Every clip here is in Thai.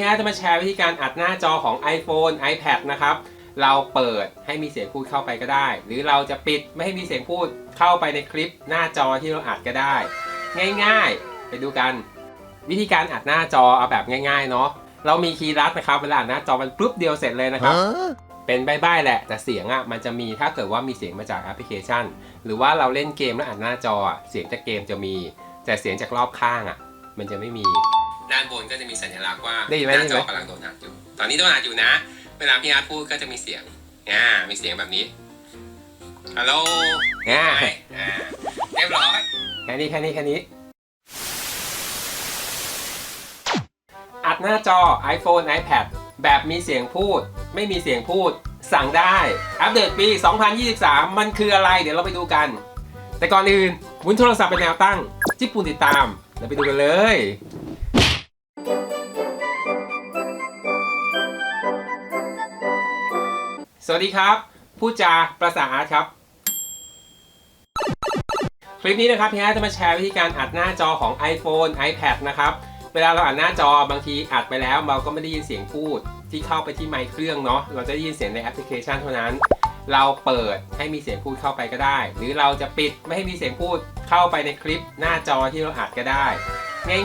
พี่อาร์ตจะมาแชร์วิธีการอัดหน้าจอของ iPhone iPad นะครับ เราเปิดให้มีเสียงพูดเข้าไปก็ได้ หรือเราจะปิดไม่ให้มีเสียงพูดเข้าไปในคลิปหน้าจอที่เราอัดก็ได้ ง่ายๆ ไปดูกัน วิธีการอัดหน้าจอเอาแบบง่ายๆเนาะเรามีคีย์ลัดนะครับเวลาอัดหน้าจอมันปุ๊บเดียวเสร็จเลยนะครับ เป็นใบ้ๆแหละ แต่เสียงอะมันจะมีถ้าเกิดว่ามีเสียงมาจากแอปพลิเคชัน หรือว่าเราเล่นเกมแล้วอัดหน้าจออะเสียงจากเกมจะมี แต่เสียงจากรอบข้างอะ มันจะไม่มีด้านบนก็จะมีสัญลักษณ์ว่าได้ยินไหมหน้าจอกำลังโดนอัดอยู่ ตอนนี้โดนอัดอยู่นะ เวลาพี่อาร์ตพูดก็จะมีเสียงอ่ามีเสียงแบบนี้ฮัลโหลอ่าอ่าเรียบร้อย แค่นี้แค่นี้แค่นี้ อัดหน้าจอ iPhone iPad แบบมีเสียงพูด ไม่มีเสียงพูด สั่งได้ อัปเดตปี 2023 มันคืออะไร เดี๋ยวเราไปดูกัน แต่ก่อนอื่นหมุนโทรศัพท์เป็นแนวตั้งจิ้มปุ่มติดตามแล้วไปดูกันเลย วัสดีครับ ผู้จาประสาอาร์ตครับ คลิปนี้นะครับพี่อาร์ตจะมาแชร์วิธีการอัดหน้าจอของ iPhone iPad นะครับเวลาเราอัดหน้าจอบางทีอัดไปแล้วเราก็ไม่ได้ยินเสียงพูดที่เข้าไปที่ไมค์เครื่องเนาะเราจะได้ยินเสียงในแอปพลิเคชันเท่านั้น เราเปิดให้มีเสียงพูดเข้าไปก็ได้ หรือเราจะปิดไม่ให้มีเสียงพูดเข้าไปในคลิปหน้าจอที่เราอัดก็ได้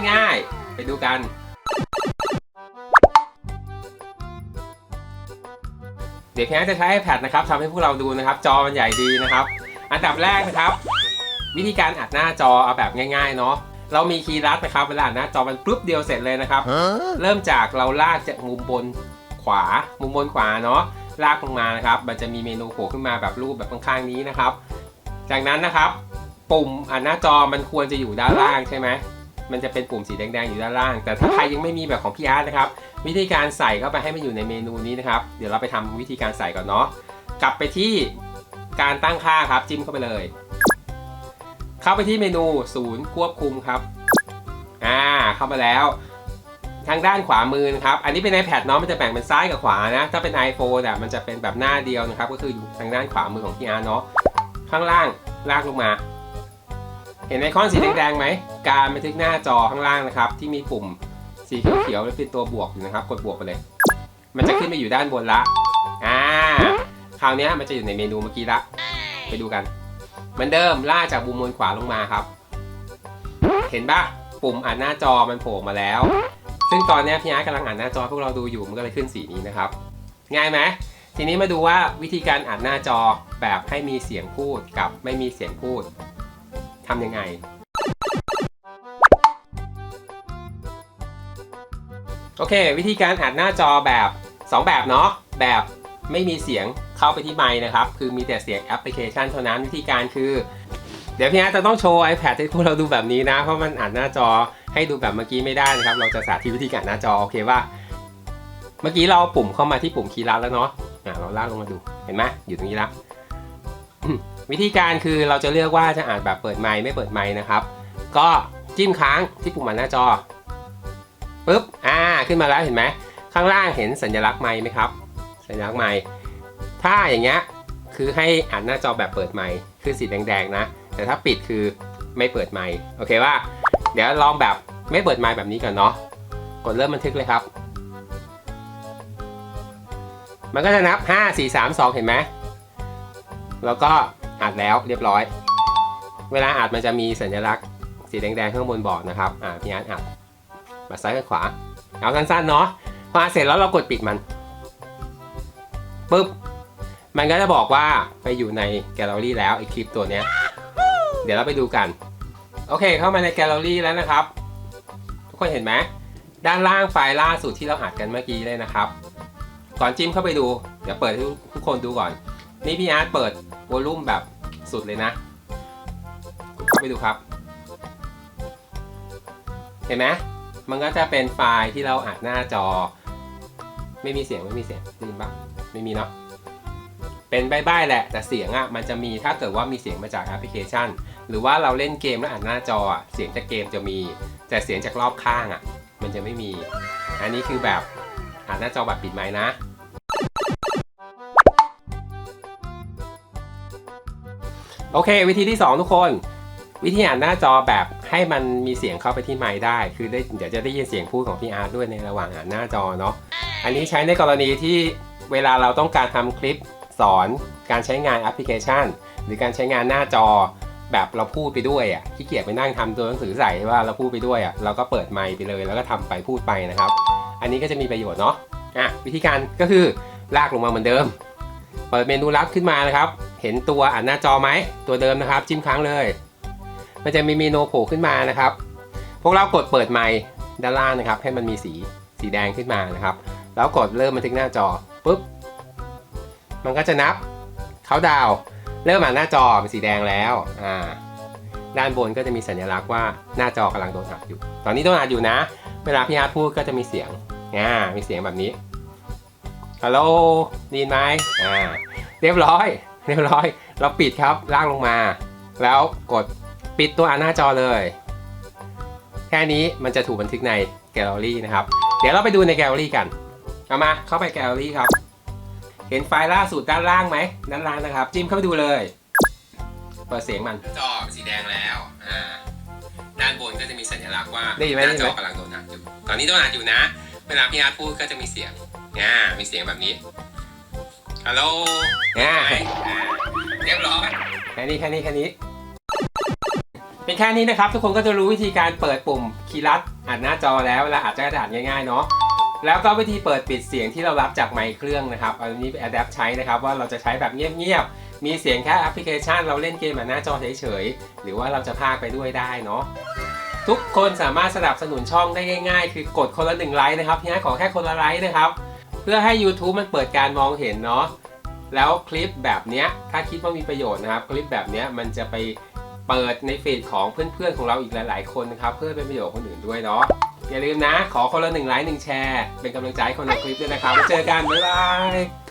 ง่าย ๆ ไปดูกัน เดี๋ยวพี่อาร์ตจะใช้ iPad นะครับทำให้พวกเราดูนะครับ จอมันใหญ่ดีนะครับ อันดับแรกนะครับ วิธีการอัดหน้าจอเอาแบบง่ายๆเนาะเรามีคีย์ลัดนะครับเวลาอัดหน้าจอมันปุ๊บเดียวเสร็จเลยนะครับ เริ่มจากเราลากจากมุมบนขวา มุมบนขวาเนาะลากลงมานะครับ มันจะมีเมนูโผล่ขึ้นมาแบบรูปแบบข้างๆนี้นะครับ จากนั้นนะครับ ปุ่มอัดหน้าจอมันควรจะอยู่ด้านล่างใช่ไหม มันจะเป็นปุ่มสีแดงๆอยู่ด้านล่าง แต่ถ้าใครยังไม่มีแบบของพี่อาร์ตนะครับ วิธีการใส่เข้าไปให้มันอยู่ในเมนูนี้นะครับ เดี๋ยวเราไปทำวิธีการใส่ก่อนเนาะ กลับไปที่การตั้งค่าครับ จิ้มเข้าไปเลย เข้าไปที่เมนูศูนย์ควบคุมครับ อ่า เข้ามาแล้ว ทางด้านขวามือนะครับ อันนี้เป็น iPad เนาะ มันจะแบ่งเป็นซ้ายกับขวานะ ถ้าเป็น iPhone อะ มันจะเป็นแบบหน้าเดียวนะครับ ก็คืออยู่ทางด้านขวามือของพี่อาร์ตเนาะ ข้างล่างลากลงมา เห็นไอคอนสีแดงๆไหม การบันทึกหน้าจอข้างล่างนะครับ ที่มีปุ่มสีเขียวๆแล้วเป็นตัวบวกอยู่นะครับ กดบวกไปเลย มันจะขึ้นมาอยู่ด้านบนละ อ่า คราวนี้มันจะอยู่ในเมนูเมื่อกี้ละ ไปดูกันมือนเดิมล่าจากมุมบนขวาลงมาครับ เห็นปะปุ่มอ่านหน้าจอมันโผล่มาแล้ว ซึ่งตอนนี้พี่อาร์ตกำลังอ่านหน้าจอพวกเราดูอยู่ มันก็เลยขึ้นสีนี้นะครับ ง่ายไหมทีนี้มาดูว่าวิธีการอ่านหน้าจอแบบให้มีเสียงพูดกับไม่มีเสียงพูด ทำยังไง โอเค วิธีการอ่านหน้าจอแบบ 2 แบบเนาะแบบไม่มีเสียงเข้าไปที่ไมค์นะครับ คือมีแต่เสียงแอปพลิเคชันเท่านั้นวิธีการคือ เดี๋ยวพี่อาจะต้องโชว์ iPad ให้พวกเราดูแบบนี้นะ เพราะมันอ่านหน้าจอให้ดูแบบเมื่อกี้ไม่ได้นะครับ เราจะสาธิตวิธีการหน้าจอโอเคว่า เมื่อกี้เราปุ่มเข้ามาที่ปุ่มคีย์ลัดแล้วเนาะเราลากลงมาดูเห็นไหมอยู่ตรงนี้แล้ว วิธีการคือเราจะเลือกว่าจะอ่านแบบเปิดไมค์ไม่เปิดไมค์นะครับ ก็จิ้มค้างที่ปุ่มอ่านหน้าจอปุ๊บอ่าขึ้นมาแล้วเห็นไหมข้างล่างเห็นสัญลักษณ์ไมค์ไหมครับ สัญลักษณ์ไมค์ถ้าอย่างเงี้ยคือให้อ่านหน้าจอแบบเปิดไมค์คือสีแดงๆนะ แต่ถ้าปิดคือไม่เปิดไมค์โอเคว่า เดี๋ยวลองแบบไม่เปิดไมค์แบบนี้ก่อนเนาะกดเริ่มบันทึกเลยครับ มันก็จะนับ 5 4 3 2 เห็นไหมแล้วก็ อัดแล้วเรียบร้อย เวลาอัดมันจะมีสัญลักษณ์สีแดงๆข้างบนบอกนะครับ อ่าพี่อาร์ตอัดมาซ้ายกับขวา เอาสั้นๆเนาะ พออัดเสร็จแล้วเรากดปิดมันปุ๊บ มันก็จะบอกว่าไปอยู่ในแกลเลอรี่แล้วไอคลิปตัวเนี้ย เดี๋ยวเราไปดูกัน โอเค เข้ามาในแกลเลอรี่แล้วนะครับ ทุกคนเห็นไหม ด้านล่างไฟล์ล่าสุดที่เราอัดกันเมื่อกี้เลยนะครับ ก่อนจิ้มเข้าไปดู เดี๋ยวเปิดให้ทุกคนดูก่อน นี่พี่อาร์ตเปิดวอลลุ่มแบบสุดเลยนะ เข้าไปดูครับ เห็นไหมมันก็จะเป็นไฟล์ที่เราอัดหน้าจอ ไม่มีเสียงไม่มีเสียงได้ยินปะไม่มีเนาะเป็นใบ้ๆแหละ แต่เสียงอะมันจะมีถ้าเกิดว่ามีเสียงมาจากแอปพลิเคชัน หรือว่าเราเล่นเกมแล้วอ่านหน้าจออะเสียงจากเกมจะมี แต่เสียงจากรอบข้างอะ มันจะไม่มี อันนี้คือแบบอ่านหน้าจอแบบปิดไมค์นะ โอเค วิธีที่ 2 ทุกคน วิธีอ่านหน้าจอแบบให้มันมีเสียงเข้าไปที่ไมค์ได้ คือได้เดี๋ยวจะได้ยินเสียงพูดของพี่อาร์ตด้วยในระหว่างอ่านหน้าจอเนาะอันนี้ใช้ในกรณีที่เวลาเราต้องการทำคลิปสอนการใช้งานแอปพลิเคชัน หรือการใช้งานหน้าจอแบบเราพูดไปด้วยอะขี้เกียจไปนั่งทำตัวหนังสือใส่ว่าเราพูดไปด้วยอะเราก็เปิดไมค์ไปเลย แล้วก็ทำไปพูดไปนะครับ อันนี้ก็จะมีประโยชน์เนาะอะวิธีการก็คือลากลงมาเหมือนเดิม เปิดเมนูลับขึ้นมานะครับ เห็นตัวอ่านหน้าจอไหมตัวเดิมนะครับ จิ้มค้างเลย มันจะมีเมนูโผล่ขึ้นมานะครับ พวกเรากดเปิดไมค์ด้านล่างนะครับ ให้มันมีสีสีแดงขึ้นมานะครับ แล้วกดเริ่มบันทึกหน้าจอปุ๊บมันก็จะนับเขาดาวเริ่มอ่านหน้าจอเป็นสีแดงแล้วอ่าด้านบนก็จะมีสัญลักษณ์ว่าหน้าจอกำลังโดนอัดอยู่ ตอนนี้โดนอัดอยู่นะ เวลาพี่อาร์ตพูดก็จะมีเสียงอ่ามีเสียงแบบนี้ฮัลโหลได้ยินไหมอ่าเรียบร้อย เรียบร้อย เราปิดครับลากลงมา แล้วกดปิดตัวอ่านหน้าจอเลย แค่นี้มันจะถูกบันทึกในแกลเลอรี่นะครับ เดี๋ยวเราไปดูในแกลเลอรี่กันเอามาเข้าไปแกลเลอรี่ครับ เห็นไฟล์ล่าสุดด้านล่างไหมด้านล่างนะครับ จิ้มเข้าไปดูเลย เปิดเสียงมันจอสีแดงแล้วอ่าด้านบนก็จะมีสัญลักษณ์ว่าได้ยินไหมหน้าจอกำลังโดนอัดอยู่ตอนนี้โดนอัดอยู่นะ เวลาพี่อาร์ตพูดก็จะมีเสียงอ่ามีเสียงแบบนี้ ฮัลโหลอ่าเรียบร้อยแค่นี้แค่นี้แค่นี้ เป็นแค่นี้นะครับ ทุกคนก็จะรู้วิธีการเปิดปุ่มคีย์ลัดอัดหน้าจอแล้วเวลาอัดจะกระดาษง่ายๆเนาะแล้วก็วิธีเปิดปิดเสียงที่เรารับจากไมค์เครื่องนะครับอันนี้เป็น adapt ใช้นะครับว่าเราจะใช้แบบเงียบๆ มีเสียงแค่แอปพลิเคชัน เราเล่นเกมแบบหน้าจอเฉยๆ หรือว่าเราจะพากไปด้วยได้เนาะทุกคนสามารถสนับสนุนช่องได้ง่ายๆ คือกดคนละหนึ่งไลค์นะครับพี่ให้ขอแค่คนละไลค์นะครับ เพื่อให้ YouTube มันเปิดการมองเห็นเนาะแล้วคลิปแบบเนี้ยถ้าคิดว่ามีประโยชน์นะครับ คลิปแบบเนี้ยมันจะไปเปิดในฟีดของเพื่อนๆของเราอีกหลาย ๆ คนนะครับ เพื่อเป็นประโยชน์คนอื่นด้วยเนาะอย่าลืมนะ ขอคนละหนึ่งไลค์หนึ่งแชร์ เป็นกำลังใจคนในคลิปด้วยนะครับเจอกันบ๊ายบาย